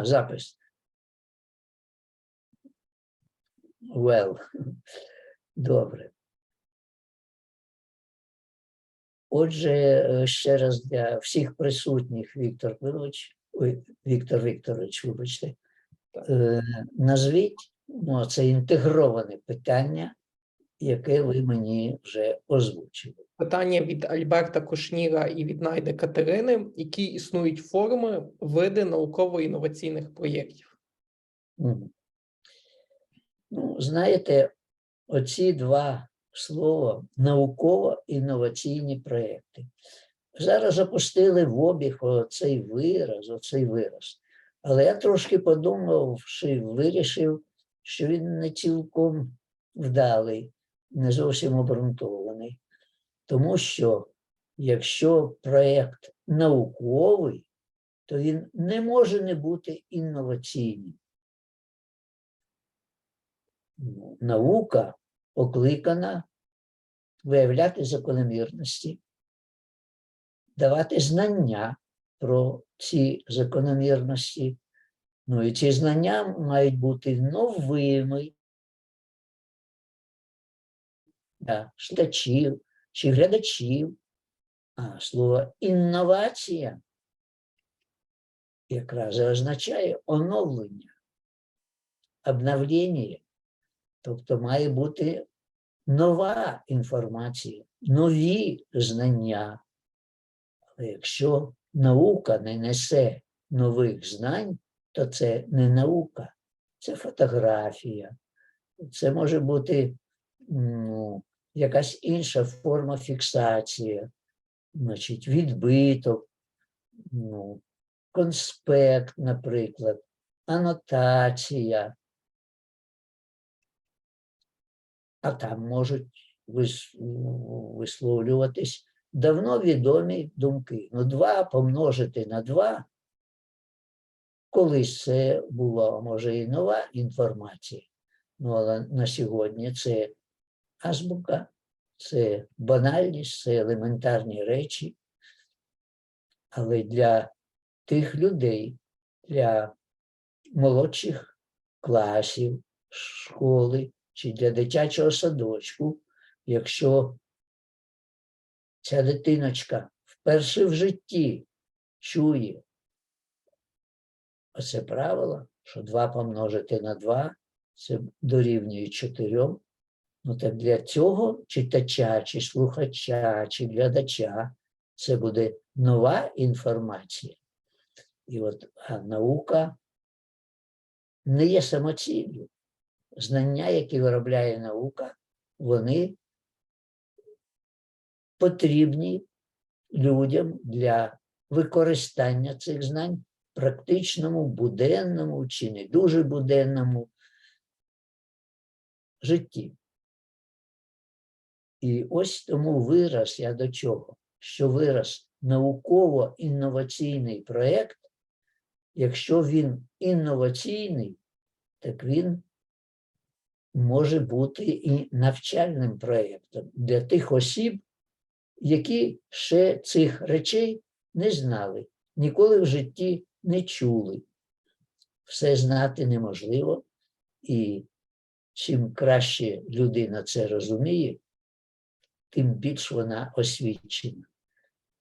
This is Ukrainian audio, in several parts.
запис. Well. Добре. Отже, е, ще раз для всіх присутніх, Віктор Кирилович, ой, Віктор Вікторович, вибачте, е, назвіть ну, це інтегроване питання, яке ви мені вже озвучили. Питання від Альберта Кушніра і від Найди Катерини, які існують форми види науково-інноваційних проєктів. Ну, знаєте, оці два слова науково-інноваційні проекти. Зараз запустили в обіг оцей вираз, оцей вираз. Але я трошки подумавши, вирішив, що він не цілком вдалий, не зовсім обґрунтований. Тому що якщо проєкт науковий, то він не може не бути інноваційним. Ну, Наука покликана виявляти закономірності, давати знання про ці закономірності. Ну і ці знання мають бути новими для читачів чи глядачів. А слово інновація якраз означає оновлення, обновлення. Тобто має бути нова інформація, нові знання. Але якщо наука не несе нових знань, то це не наука, це фотографія, це може бути ну, якась інша форма фіксації, значить, відбиток, ну, конспект, наприклад, анотація. а там можуть вис- висловлюватись давно відомі думки. Ну, два помножити на два. Колись це була, може, і нова інформація. Ну, але на сьогодні це азбука, це банальність, це елементарні речі. Але для тих людей, для молодших класів, школи, чи для дитячого садочку, якщо ця дитиночка вперше в житті чує оце правило, що 2 помножити на 2 це дорівнює 4. Ну так для цього читача, чи слухача, чи глядача це буде нова інформація. І от а наука не є самоціллю знання, які виробляє наука, вони потрібні людям для використання цих знань практичному, буденному чи не дуже буденному житті. І ось тому вираз я до чого, що вираз науково-інноваційний проєкт, якщо він інноваційний, так він може бути і навчальним проєктом для тих осіб, які ще цих речей не знали, ніколи в житті не чули. Все знати неможливо, і чим краще людина це розуміє, тим більш вона освічена.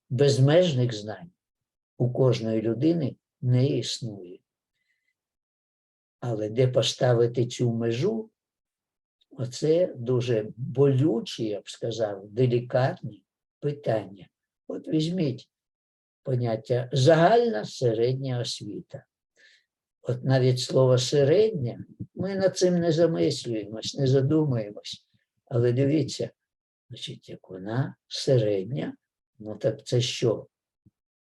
Безмежних знань у кожної людини не існує. Але де поставити цю межу, Оце дуже болючі, я б сказав, делікатні питання. От візьміть поняття загальна середня освіта. От навіть слово середня, ми над цим не замислюємось, не задумуємось. Але дивіться, значить, як вона середня, ну так це що?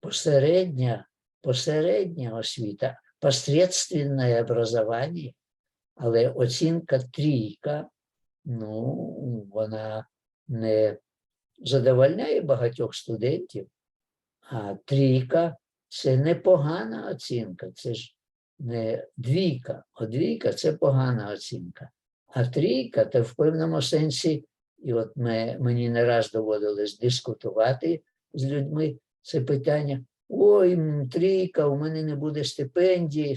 Посередня, посередня освіта, посредственне образування, але оцінка трійка ну, вона не задовольняє багатьох студентів, а трійка це непогана оцінка, це ж не двійка, а двійка це погана оцінка. А трійка це в певному сенсі, і от ми, мені не раз доводилось дискутувати з людьми це питання, ой, трійка, у мене не буде стипендії,